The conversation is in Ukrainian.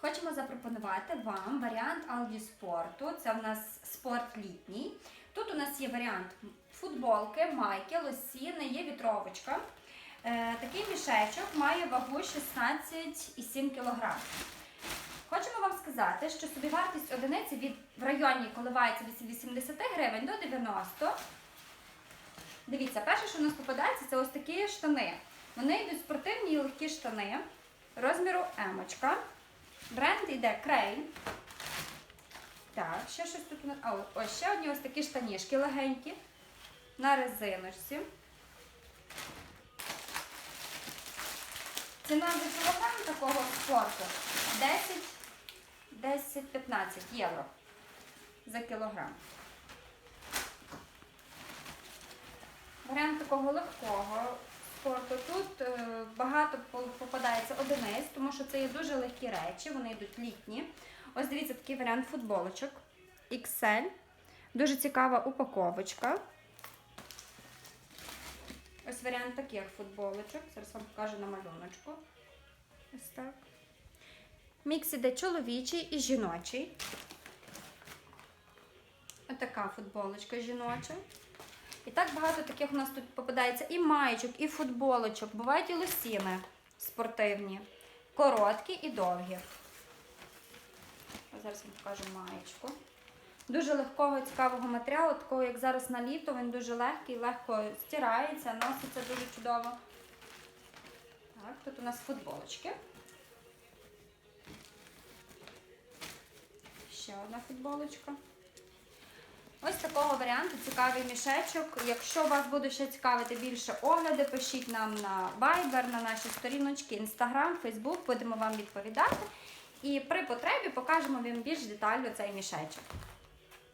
Хочемо запропонувати вам варіант Aldi. Це в нас спорт літній. Тут у нас є варіант футболки, майки, лосіни, є вітровочка. Е, такий мішечок має вагу 16,7 кг. Хочемо вам сказати, що собівартість одиниці від в районі коливається від 80 гривень до 90. Дивіться, перше, що у нас попадається, це ось такі штани. Вони йдуть спортивні і легкі штани розміру емочка. Бренд йде Крейн. Так, ще щось тут. А, ось ще одні ось такі штанішки легенькі на резиночці. Ціна за кілограм такого спорту 10 10-15 євро за кілограм. Варіант такого легкого. Тут е, багато попадається одиниць, тому що це є дуже легкі речі, вони йдуть літні. Ось дивіться такий варіант футболочок XL. Дуже цікава упаковочка. Ось варіант таких футболочок. Зараз вам покажу на малюночку. Ось так. Мікс іде чоловічий і жіночий. Отака футболочка жіноча. І так багато таких у нас тут попадається і маєчок, і футболочок. Бувають і лосіни спортивні, короткі і довгі. Зараз вам покажу маєчку. Дуже легкого, цікавого матеріалу, такого як зараз на літо, він дуже легкий, легко стирається, носиться дуже чудово. Так, тут у нас футболочки. Ще одна футболочка. Такого варіанту цікавий мішечок. Якщо вас буде ще цікавити більше огляди, пишіть нам на Viber, на наші сторіночки, Instagram, Facebook, будемо вам відповідати. І при потребі покажемо вам більш детально цей мішечок.